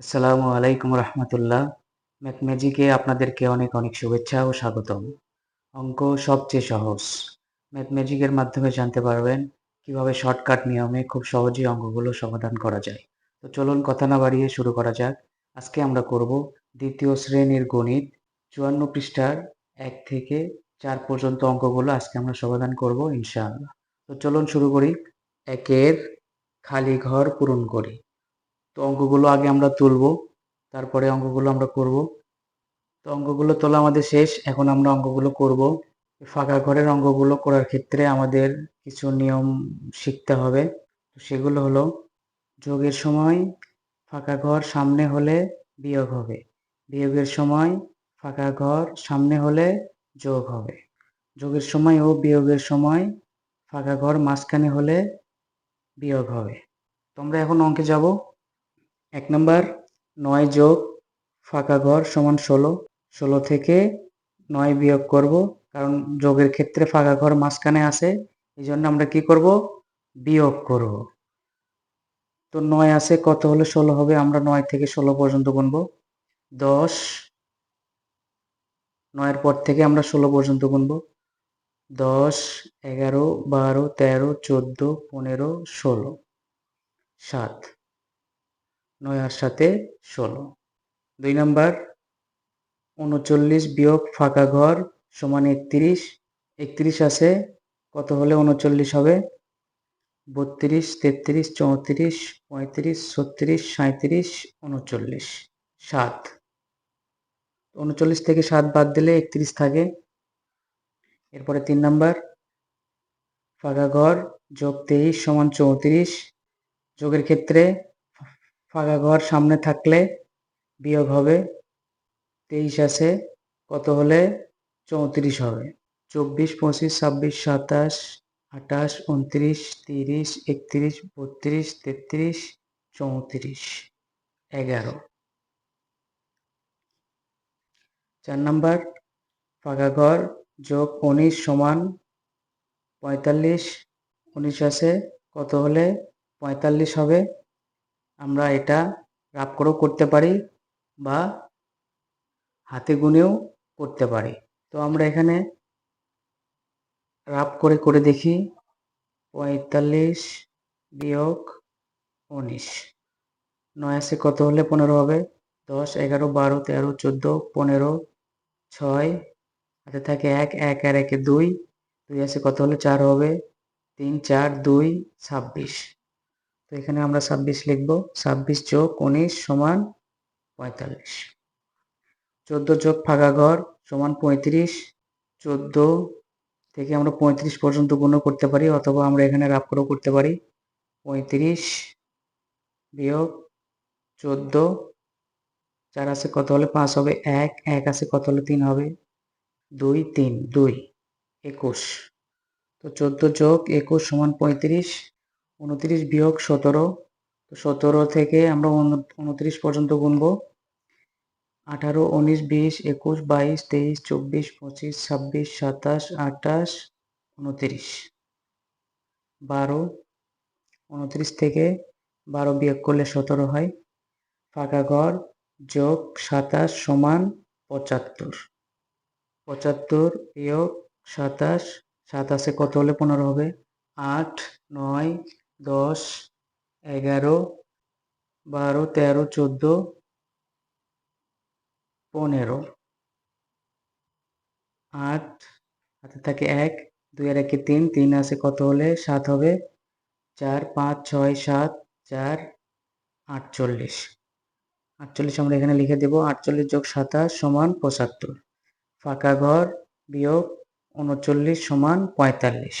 আসসালামু আলাইকুম রহমতুল্লাহ। ম্যাথম্যাজিকে আপনাদেরকে অনেক অনেক শুভেচ্ছা ও স্বাগতম। অঙ্ক সবচেয়ে সহজ। ম্যাথম্যাজিকের মাধ্যমে জানতে পারবেন কীভাবে শর্টকাট নিয়মে খুব সহজেই অঙ্কগুলো সমাধান করা যায়। তো চলুন কথা না বাড়িয়ে শুরু করা যাক। আজকে আমরা করব দ্বিতীয় শ্রেণির গণিত। চুয়ান্ন পৃষ্ঠার এক থেকে চার পর্যন্ত অঙ্কগুলো আজকে আমরা সমাধান করব ইনশাআল্লাহ। তো চলুন শুরু করি। একের খালি ঘর পূরণ করি। তো অঙ্কগুলো আগে আমরা তুলব, তারপরে অঙ্কগুলো আমরা করব। তো অঙ্কগুলো তোলা আমাদের শেষ, এখন আমরা অঙ্কগুলো করব। ফাঁকা ঘরের অঙ্কগুলো করার ক্ষেত্রে আমাদের কিছু নিয়ম শিখতে হবে। তো সেগুলো হলো, যোগের সময় ফাঁকা ঘর সামনে হলে বিয়োগ হবে। বিয়োগের সময় ফাঁকা ঘর সামনে হলে যোগ হবে। যোগের সময় ও বিয়োগের সময় ফাঁকা ঘর মাঝখানে হলে বিয়োগ হবে। তোমরা এখন অঙ্কে যাব। এক নম্বর, নয় যোগ ফাঁকা ঘর সমান ষোলো। ষোলো থেকে নয় বিয়োগ করব, কারণ যোগের ক্ষেত্রে ফাঁকা ঘর মাঝখানে আছে। এই জন্য আমরা কি করব? বিয়োগ করব। তো নয় আছে, কত হলে ষোলো হবে? আমরা নয় থেকে ষোলো পর্যন্ত গুনব। দশ, নয়ের পর থেকে আমরা ষোলো পর্যন্ত গুনব। দশ, এগারো, বারো, তেরো, চোদ্দ, পনেরো, ষোলো, সাত। নয় আর সাথে ষোলো। দুই নাম্বার, উনচল্লিশ বিয়োগ ফাঁকা ঘর সমান একত্রিশ। একত্রিশ আছে, কত হলে উনচল্লিশ হবে? বত্রিশ, তেত্রিশ, চৌত্রিশ, পঁয়ত্রিশ, ছত্রিশ সাঁত্রিশ উনচল্লিশ, সাত। উনচল্লিশ থেকে সাত বাদ দিলে একত্রিশ থাকে। এরপরে তিন নাম্বার, ফাঁকা ঘর যোগ তেইশ সমান চৌত্রিশ। যোগের ক্ষেত্রে ফাঁকা ঘর সামনে থাকলে বিয়োগ হবে। তেইশ আছে, কত হলে? চৌত্রিশ হবে। চব্বিশ, পঁচিশ, ছাব্বিশ, সাতাশ, আঠাশ উনত্রিশ তিরিশ, একত্রিশ, বত্রিশ, তেত্রিশ, চৌত্রিশ, এগারো। চার নাম্বার ফাঁকা ঘর যোগ উনিশ সমান পঁয়তাল্লিশ, উনিশ আছে, কত হলে? পঁয়তাল্লিশ হবে। আমরা এটা রাপ করেও করতে পারি বা হাতে গুনেও করতে পারি। তো আমরা এখানে রাপ করে করে দেখি পঁয়তাল্লিশ বিয়োগ উনিশ। নয় আছে কত হলে পনেরো হবে? দশ, এগারো, বারো, তেরো, চোদ্দ, পনেরো, ছয়, হাতে থাকে এক এক আর একে দুই। দুই আছে কত হলে? চার হবে। তিন, চার, দুই, ছাব্বিশ। তো এখানে আমরা ছাব্বিশ লিখব, ছাব্বিশ যোগ উনিশ সমান পঁয়তাল্লিশ। চোদ্দ যোগ ফাঁকা ঘর সমান পঁয়ত্রিশ, চোদ্দ থেকে আমরা পঁয়ত্রিশ পর্যন্ত গুণ করতে পারি অথবা আমরা এখানে রাপ করেও করতে পারি। পঁয়ত্রিশ বিয়োগ চোদ্দ, চার আছে কত হলে পাঁচ হবে? এক এক আছে কত হলে তিন হবে? দুই, তিন, দুই, একুশ। তো চোদ্দ যোগ একুশ সমান পঁয়ত্রিশ উনত্রিশ বিয়োগ সতেরো, তো সতেরো থেকে আমরা উনত্রিশ পর্যন্ত গুনব। আঠারো, উনিশ, বিশ, একুশ, বাইশ, তেইশ, চব্বিশ, পঁচিশ, ছাব্বিশ, সাতাশ, আঠাশ, উনত্রিশ। বারো, উনত্রিশ থেকে বারো বিয়োগ করলে সতেরো হয়। ফাঁকা ঘর যোগ সাতাশ সমান পঁচাত্তর। পঁচাত্তর বিয়োগ সাতাশ, সাতাশে কত হলে পনেরো হবে? আট, নয় দশ, এগারো, বারো, তেরো, চোদ্দ, পনেরো। আট, হাতে থাকে এক, দুই আর একে তিন তিন আছে কত হলে? সাত হবে। চার, পাঁচ, ছয়, সাত, চার, আটচল্লিশ। আটচল্লিশ আমরা এখানে লিখে দেব। আটচল্লিশ যোগ সাতাশ সমান পঁচাত্তর। ফাঁকা ঘর বিয়োগ উনচল্লিশ সমান পঁয়তাল্লিশ।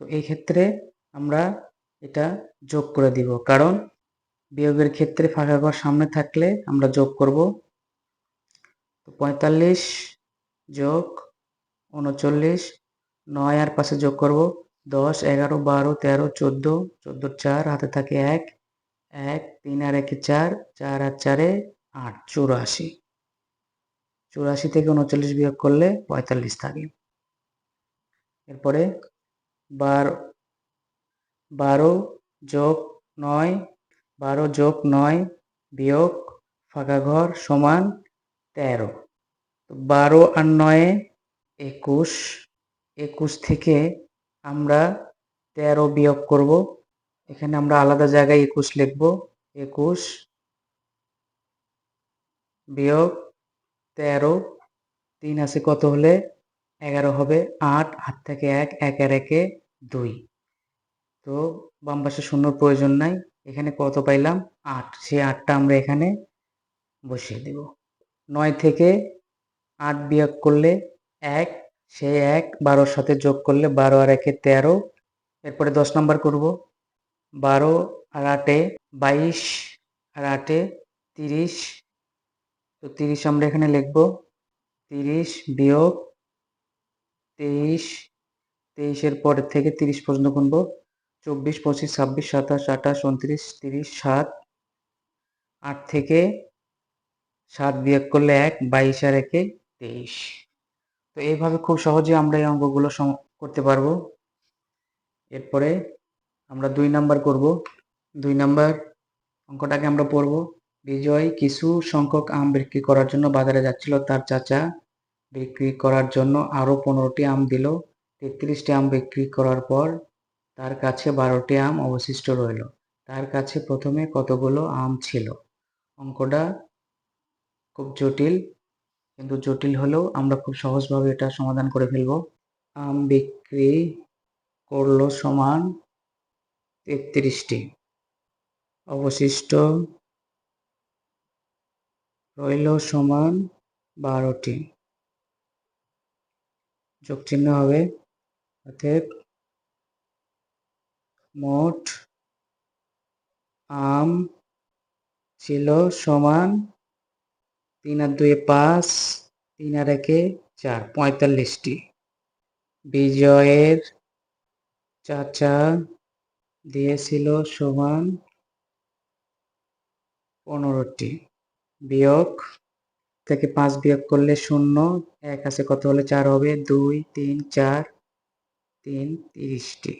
তো এই ক্ষেত্রে আমরা এটা যোগ করে দিব। কারণ বিয়োগের ক্ষেত্রে ফাঁকা ঘর সামনে থাকলে আমরা যোগ করব। তো পঁয়তাল্লিশ যোগ উনচল্লিশ, নয় আর পাশে যোগ করব। দশ, এগারো, বারো, তেরো, চোদ্দ চোদ্দ, চার, হাতে থাকে এক এক, তিন আর একে চার চার আর চারে আট, চুরাশি। চুরাশি থেকে উনচল্লিশ বিয়োগ করলে পঁয়তাল্লিশ থাকে। এরপরে বারো বারো যোগ নয়, বারো যোগ নয় বিয়োগ ফাঁকা ঘর সমান তেরো। বারো আর নয়ে একুশ। একুশ থেকে আমরা তেরো বিয়োগ করব। এখানে আমরা আলাদা জায়গায় একুশ লিখব। একুশ বিয়োগ তেরো, তিন আছে কত হলে? এগারো হবে আট। আট থেকে এক এক একে দুই। তো বাম পাশে শূন্যর প্রয়োজন নাই। এখানে কত পাইলাম? আট। সেই আটটা আমরা এখানে বসিয়ে দেব। নয় থেকে আট বিয়োগ করলে এক, সেই এক বারোর সাথে যোগ করলে বারো আর একে তেরো। এরপরে দশ নাম্বার করব। বারো আর আটে বাইশ আর আটে তিরিশ। তো তিরিশ আমরা এখানে লিখব। তিরিশ বিয়োগ তেইশ। তেইশের পরের থেকে তিরিশ পর্যন্ত গুনব। চব্বিশ, পঁচিশ, ছাব্বিশ, সাতাশ, আঠাশ, উনত্রিশ, তিরিশ, সাত, আট থেকে সাত বিয়োগ করলে এক, বাইশ আর একে তেইশ। তো এইভাবে খুব সহজে আমরা এই অঙ্কগুলো করতে পারব। এরপরে আমরা দুই নাম্বার করব। দুই নাম্বার অঙ্কটাকে আমরা পড়ব। বিজয় কিছু সংখ্যক আম বিক্রি করার জন্য বাজারে যাচ্ছিল। তার চাচা বিক্রি করার জন্য আরও পনেরোটি আম দিল। তেত্রিশটি আম বিক্রি করার পর তার কাছে বারোটি আম অবশিষ্ট রইল। তার কাছে প্রথমে কতগুলো আম ছিল? অঙ্কটা খুব জটিল, কিন্তু জটিল হলেও আমরা খুব সহজভাবে এটা সমাধান করে ফেলব। আম বিক্রি করল সমান তেত্রিশটি। অবশিষ্ট রইল সমান বারোটি। যোগ চিহ্ন হবে অর্থাৎ মোট আম ছিল সমান তিন আর দুয়ে পাঁচ, তিন আর একে চার, পঁয়তাল্লিশটি। বিজয়ের চাচা দিয়েছিল সমান পনেরোটি। বিয়োগ থেকে পাঁচ বিয়োগ করলে শূন্য, এক আছে কত হলে চার হবে? দুই, তিন, চার, তিন, তিরিশটি।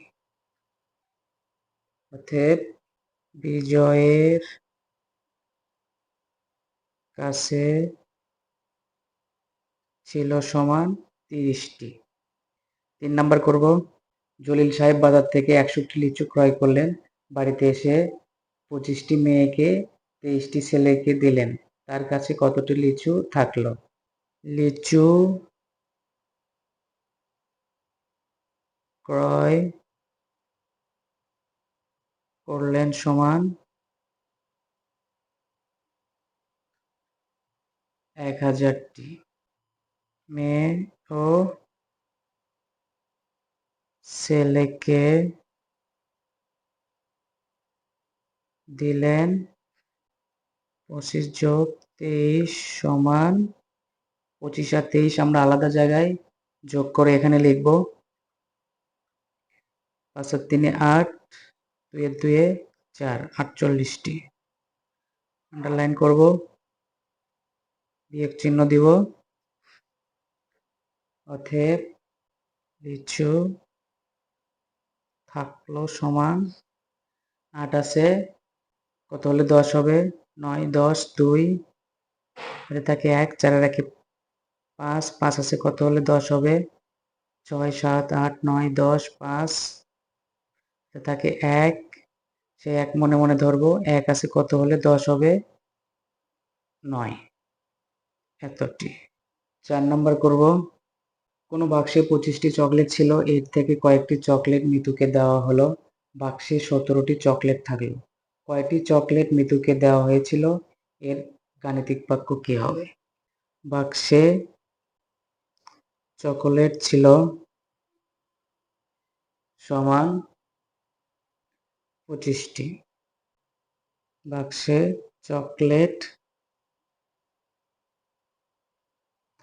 অতএব বিজয়ের কাছে ছিল সমান তিরিশটি। তিন নাম্বার করব। জলিল সাহেব বাজার থেকে একশোটি লিচু ক্রয় করলেন। বাড়িতে এসে পঁচিশটি মেয়েকে, তেইশটি ছেলেকে দিলেন। তার কাছে কতটি লিচু থাকল? লিচু ক্রয় করলেন সমান এক হাজারটি। মেয়ে ও ছেলেকে দিলেন পঁচিশ যোগ তেইশ সমান পঁচিশ আর তেইশ আমরা আলাদা জায়গায় যোগ করে এখানে লিখব। পাঁচ তিনে আট দুয়ে দুয়ে চার, আটচল্লিশটি। আন্ডারলাইন করব। বিয়োগ চিহ্ন দিব। অথেব লিচু থাকল সমান আট আছে, কত হলে দশ হবে? নয়, দশ, দুই এটা থাকে এক চারের একে পাঁচ পাঁচ আছে, কত হলে দশ হবে? ছয়, সাত, আট, নয়, দশ, পাঁচ থাকে এক, সে এক মনে মনে ধরবো, এক আছে কত হলে দশ হবে? নয়। এতটি। চার নম্বর করব। কোনো বাক্সে পঁচিশটি চকলেট ছিল, এর থেকে কয়েকটি চকলেট মিতুকে দেওয়া হলো। বাক্সে সতেরোটি চকলেট থাকল। কয়টি চকলেট মিতুকে দেওয়া হয়েছিল? এর গাণিতিক বাক্য কি হবে? বাক্সে চকলেট ছিল সমান পঁচিশটি বাক্সে চকলেট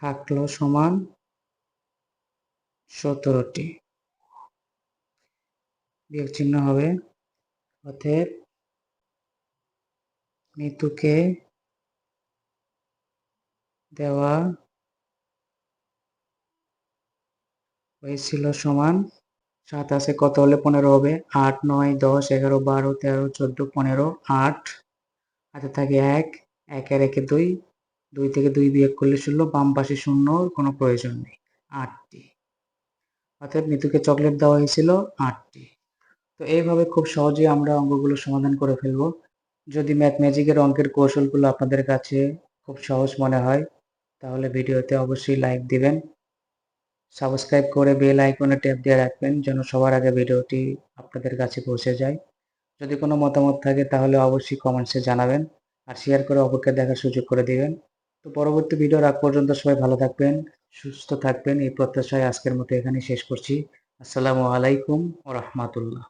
থাকল সমান সতেরোটি। বিয়োগ চিহ্ন হবে অতএব মিতুকে দেওয়া হয়েছিল সমান সাত আছে, কত হলে পনেরো হবে? আট, নয়, দশ, এগারো, বারো, তেরো, চোদ্দ, পনেরো, আট। হাতে থাকে এক। এক একের একে দুই। দুই থেকে দুই বিয়োগ করলে শূন্য বাম পাশে শূন্য, কোনো প্রয়োজন নেই। আটটি। অর্থাৎ মিতুকে চকলেট দেওয়া হয়েছিল, আটটি। তো এইভাবে খুব সহজেই আমরা অঙ্কগুলো সমাধান করে ফেলব। যদি ম্যাথ ম্যাজিকের অঙ্কের কৌশলগুলো আপনাদের কাছে খুব সহজ মনে হয়, তাহলে ভিডিওতে অবশ্যই লাইক দিবেন। সাবস্ক্রাইব করে বেল আইকনে ট্যাপ দিয়ে রাখবেন যেন সবার আগে ভিডিওটি আপনাদের কাছে পৌঁছে যায়। যদি কোনো মতামত থাকে তাহলে অবশ্যই কমেন্টসে জানাবেন আর শেয়ার করে অপেক্ষা দেখার সুযোগ করে দিবেন। তো পরবর্তী ভিডিও রাখ পর্যন্ত সবাই ভালো থাকবেন, সুস্থ থাকবেন। এই প্রত্যাশায় আজকের মতো এখানে শেষ করছি। আসসালামু আলাইকুম ও রহমাতুল্লাহ